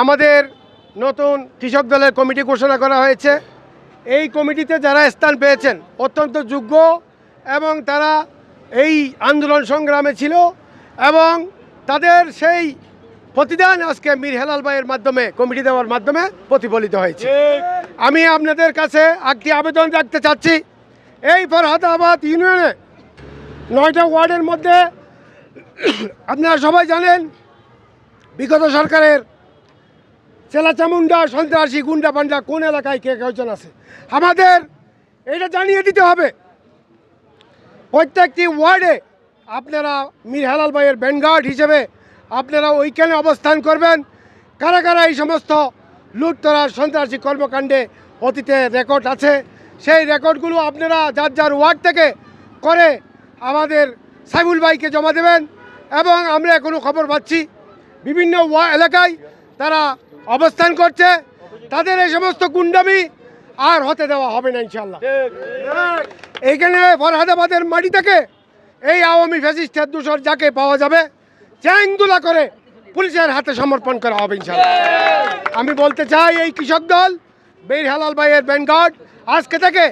আমাদের নতুন কৃষক দলের কমিটি ঘোষণা করা হয়েছে। এই কমিটিতে যারা স্থান পেয়েছেন, অত্যন্ত যোগ্য এবং তারা এই আন্দোলন সংগ্রামে ছিল এবং তাদের সেই প্রতিদান আজকে মীর হেলাল ভাইয়ের মাধ্যমে, কমিটি দেওয়ার মাধ্যমে প্রতিফলিত হয়েছে। আমি আপনাদের কাছে একটি আবেদন রাখতে চাচ্ছি। এই ফরহাদাবাদ ইউনিয়নে নয়টা ওয়ার্ডের মধ্যে, আপনারা সবাই জানেন, বিগত সরকারের চেলা চামুন্ডা সন্ত্রাসী, গুন্ডা পান্ডা কোন এলাকায় কে কয়জন আছে? আমাদের এটা জানিয়ে দিতে হবে। প্রত্যেকটি ওয়ার্ডে আপনারা মীর হেলাল ভাইয়ের ব্যানগার্ড হিসেবে আপনারা ওইখানে অবস্থান করবেন। কারা কারা এই সমস্ত লুটতরা, সন্ত্রাসী কর্মকাণ্ডে অতীতে রেকর্ড আছে, সেই রেকর্ডগুলো আপনারা যার যার ওয়ার্ড থেকে করে আমাদের সাইবুল ভাইকে জমা দেবেন। এবং আমরা এখনও খবর পাচ্ছি, বিভিন্ন এলাকায় তারা অবস্থান করছে, তাদের এই সমস্ত গুন্ডামি আর হতে দেওয়া হবে না ইনশাল্লাহ এইখানে ফরহাদাবাদের মাটি থেকে এই আওয়ামী ফ্যাসিস্টের দূষর যাকে পাওয়া যাবে, চ্যাংদুলা করে পুলিশের হাতে সমর্পণ করা হবে ইনশাল্লাহ আমি বলতে চাই, এই কৃষক দল বের হালাল ভাইয়ের ব্যানগার্ড আজকে থেকে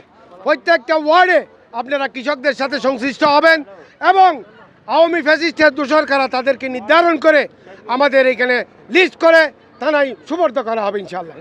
প্রত্যেকটা ওয়ার্ডে আপনারা কৃষকদের সাথে সংশ্লিষ্ট হবেন এবং আওয়ামী ফ্যাসিস্টের দূষর কারা তাদেরকে নির্ধারণ করে আমাদের এখানে লিস্ট করে থানায় সুবর্দ করা হবে ইনশাল্লাহ